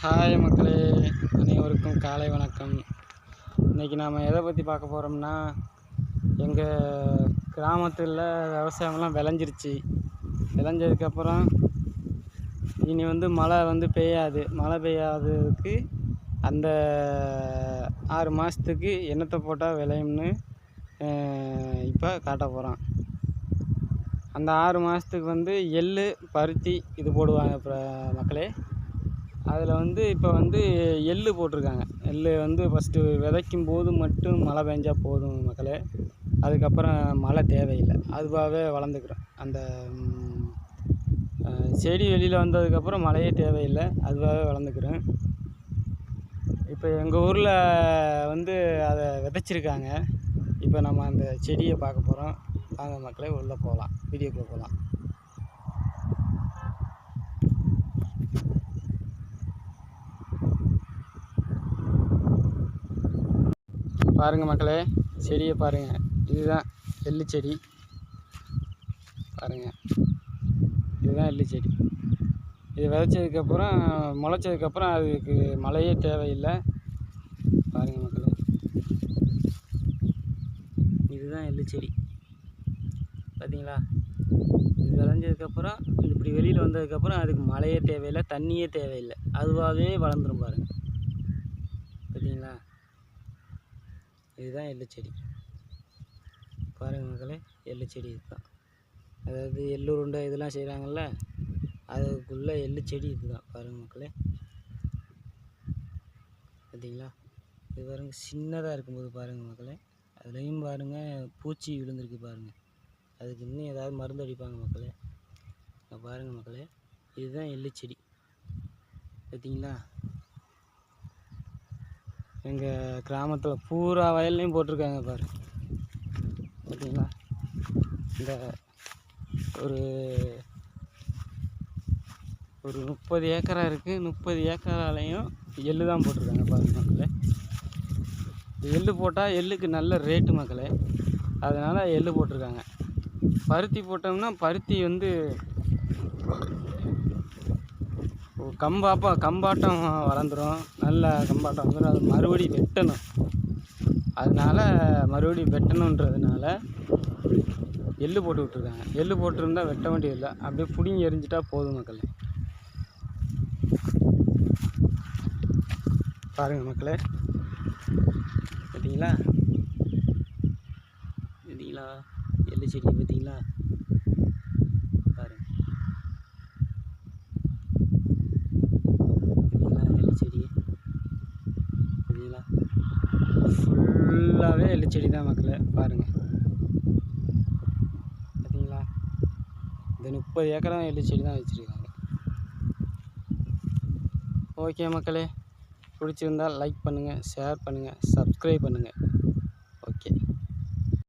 Hi மக்களே அனைவருக்கும் காலை வணக்கம். இன்றைக்கி நாம் எதை பற்றி பார்க்க போகிறோம்னா எங்கள் கிராமத்தில் விவசாயம்லாம் விளைஞ்சிருச்சு. விளைஞ்சதுக்கப்புறம் இனி வந்து மழை வந்து பெய்யாது. மழை பெய்யாததுக்கு அந்த ஆறு மாதத்துக்கு என்னத்தை போட்டால் விளையும்னு இப்போ காட்ட போகிறோம் அந்த ஆறு மாதத்துக்கு வந்து எள் பருத்தி இது போடுவாங்க இப்போ மக்களே. அதில் வந்து இப்போ வந்து எள் போட்டிருக்காங்க. எள் வந்து ஃபஸ்ட்டு விதைக்கும் போது மட்டும் மழை பெஞ்சா போதும் மக்களே. அதுக்கப்புறம் மழை தேவையில்லை. அதுவாகவே வளர்ந்துக்கிறோம். அந்த செடி வெளியில் வந்ததுக்கப்புறம் மழையே தேவையில்லை. அதுவாகவே வளர்ந்துக்கிறோம். இப்போ எங்கள் ஊரில் வந்து அதை விதைச்சிருக்காங்க. இப்போ நம்ம அந்த செடியை பார்க்க போகிறோம் வாங்க மக்களே உள்ளே போகலாம். வீடியோக்குள்ளே போகலாம். பாருங்கள் மக்களே செடியை பாருங்கள் இதுதான் எள்ளு செடி. பாருங்கள் இதுதான் எள்ளு செடி. இது விதைச்சதுக்கப்புறம் முளைச்சதுக்கப்புறம் அதுக்கு மழையே தேவையில்லை. பாருங்கள் மக்களே. இதுதான் எள்ளு செடி. பார்த்தீங்களா இது விளைஞ்சதுக்கப்புறம் இப்படி வெளியில் வந்ததுக்கப்புறம் அதுக்கு மழையே தேவையில்லை தண்ணியே தேவையில்லை. அதுவாகவே வளர்ந்துரும் பாருங்கள் பார்த்தீங்களா இதுதான் எள்ளு செடி. பாருங்க மக்களே எள்ளு செடி இதுதான். அதாவது எள்ளு உருண்டை இதெல்லாம் செய்கிறாங்கல்ல அதுக்குள்ளே எள்ளு செடி இதுதான். பாருங்கள் மக்களே. பார்த்தீங்களா இது பாருங்க சின்னதாக இருக்கும்போது பாருங்கள் மக்களே. அதுலேயும் பாருங்கள் பூச்சி விழுந்திருக்கு பாருங்கள் அதுக்கு இன்னும் ஏதாவது மருந்து அடிப்பாங்க மக்களே. பாருங்கள் மக்களே இதுதான் எள்ளு செடி. பார்த்தீங்களா எங்கள் கிராமத்தில் பூரா வயல்லையும் போட்டிருக்காங்க பாரு. ஓகேங்களா? இந்த ஒரு ஒரு முப்பது ஏக்கரா இருக்குது முப்பது ஏக்கராலையும் எள்ளு தான் போட்டிருக்காங்க பாருங்க மக்களே. எள்ளு போட்டால் எள்ளுக்கு நல்ல ரேட்டு மக்களே. அதனால் எள்ளு போட்டிருக்காங்க. பருத்தி போட்டோம்னா பருத்தி வந்து கம்பாப்பா கம்பாட்டம் வளர்ந்துரும். நல்ல கம்பாட்டம் வந்துடும் அது மறுபடியும் வெட்டணும். அதனால் மறுபடியும் வெட்டணுன்றதுனால எள்ளு போட்டு விட்ருக்காங்க எள்ளு போட்டிருந்தா வெட்ட வேண்டியதில்லை. அப்படியே பிடிங்கி எரிஞ்சிட்டா போதும் மக்களே. பாருங்கள் மக்களே. பார்த்தீங்களா பார்த்தீங்களா எள்ளு செடி பார்த்தீங்களா பாருங்க பார்த்தீங்களா எள்ளு செடி பார்த்தீங்களா ஃபுல்லாகவே எள்ளு தான் மக்களே பாருங்கள் பார்த்தீங்களா இந்த முப்பது ஏக்கரம் எள்ளு தான் வச்சுருக்காங்க. ஓகே மக்களே பிடிச்சிருந்தால் லைக் பண்ணுங்கள் ஷேர் பண்ணுங்கள் சப்ஸ்கிரைப் பண்ணுங்கள்